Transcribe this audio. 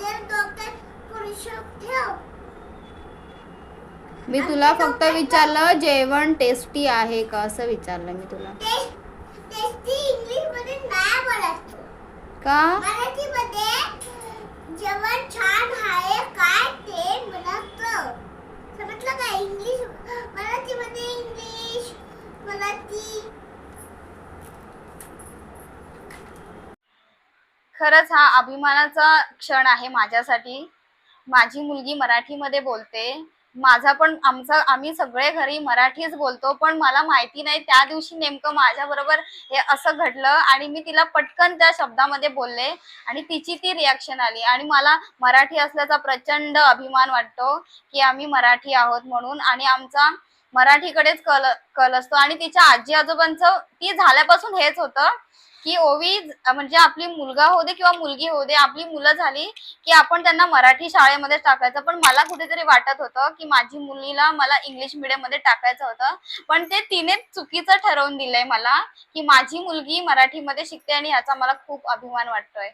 माझ्या डोक्यात ठेव. मी तुला फक्त विचारलं जेवण टेस्टी आहे का असं विचारलं मी तुला. टेस्ट टेस्टी इंग्लिशमध्ये नाही बोलत. का? जेवण छान आहे काय ते म्हणत समजलं का इंग्लिश मराठीमध्ये इंग्लिश मराठी खरंच हा अभिमानाचा क्षण आहे माझ्यासाठी. माझी मुलगी मराठीमध्ये बोलते. माझा पण आमचा आम्ही सगळे घरी मराठीच बोलतो पण मला माहिती नाही त्या दिवशी नेमकं माझ्या बरोबर हे असं घडलं आणि मी तिला पटकन त्या शब्दामध्ये बोलले आणि तिची ती रिॲक्शन आली आणि मला मराठी असल्याचा प्रचंड अभिमान वाटतो की आम्ही मराठी आहोत म्हणून आणि आमचा मराठीकडेच कल कल असतो आणि तिच्या आजी आजोबांचं ती झाल्यापासून हेच होतं की ओवी म्हणजे आपली मुलगा होऊ दे किंवा मुलगी होऊ दे आपली मुलं झाली की आपण त्यांना मराठी शाळेमध्ये टाकायचं. पण मला कुठेतरी वाटत होतं की माझी मुलीला मला इंग्लिश मिडियममध्ये टाकायचं होतं. पण ते तिने चुकीचं ठरवून दिलंय मला की माझी मुलगी मराठीमध्ये शिकते आणि याचा मला खूप अभिमान वाटतोय.